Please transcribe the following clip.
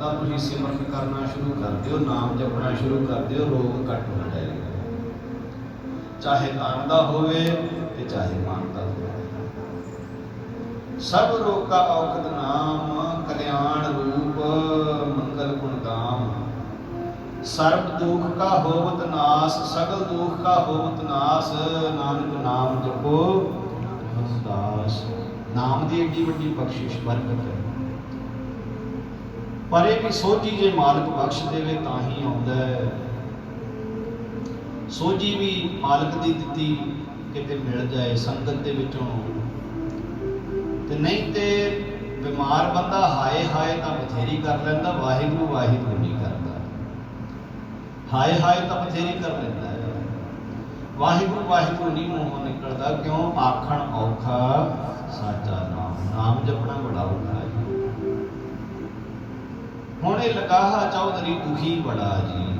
ਤਾਂ ਤੁਸੀਂ ਸਿਮਰਨ ਕਰਨਾ ਸ਼ੁਰੂ ਕਰ ਦਿਓ, ਨਾਮ ਜਪਣਾ ਸ਼ੁਰੂ ਕਰ ਦਿਓ, ਰੋਗ ਘੱਟ ਹੋ ਜਾਏਗਾ ਚਾਹੇ ਤਨ ਦਾ ਹੋਵੇ ਤੇ ਚਾਹੇ ਮਨ ਦਾ ਹੋਵੇ। ਸਭ ਰੋਗਾ ਔਖਦ ਨਾਮ, ਕਲਿਆਣ ਰੂਪ, ਮੰਗਲ ਗੁਣ ਦਾਮ। ਸਰਬ ਦੁਖ ਕਾ ਹੋਵਤ ਨਾਸ, ਸਗਲ ਦੁਖ ਕਾ ਹੋਵਤ ਨਾਸ, ਨਾਨਕ ਨਾਮ ਜਪੋ ਦਾਸ ਨਾਮ ਦੀ ਏਡੀ ਵੱਡੀ ਬਖਸ਼ਿਸ਼ ਬਰਕਤ ਹੈ ਪਰ ਇਹ ਵੀ ਸੋਝੀ ਜੇ ਮਾਲਕ ਬਖਸ਼ ਦੇਵੇ ਤਾਂ ਹੀ ਆਉਂਦਾ ਹੈ। ਸੋਝੀ ਵੀ ਮਾਲਕ ਦੀ ਦਿੱਤੀ ਕਿਤੇ ਮਿਲ ਜਾਏ, ਸੰਗਤ ਦੇ ਵਿੱਚੋਂ। ਤੇ ਨਹੀਂ ਤੇ ਬਿਮਾਰ ਬੰਦਾ ਹਾਏ ਹਾਏ ਤਾਂ ਬਥੇਰੀ ਕਰ ਲੈਂਦਾ, ਵਾਹਿਗੁਰੂ ਵਾਹਿਗੁਰੂ ਨਹੀਂ ਕਰਦਾ। ਹਾਏ ਹਾਏ ਤਾਂ ਬਥੇਰੀ ਕਰ ਲੈਂਦਾ ਹੈ। ਵਾਹਿਗੁਰੂ ਵਾਹਿਗੁਰੂ ਨਹੀਂ ਮੂੰਹੋਂ ਨਿਕਲਦਾ, ਕਿਉਂ? ਆਖਣ ਔਖਾ ਸਾਚਾ ਨਾਮ ਨਾਮ ਜਪਣਾ ਬੜਾ ਔਖਾ ਹੈ ਹੁਣ ਇਹ ਲਗਾਹਾ ਚੌਧਰੀ ਦੁਖੀ ਬੜਾ ਜੀ।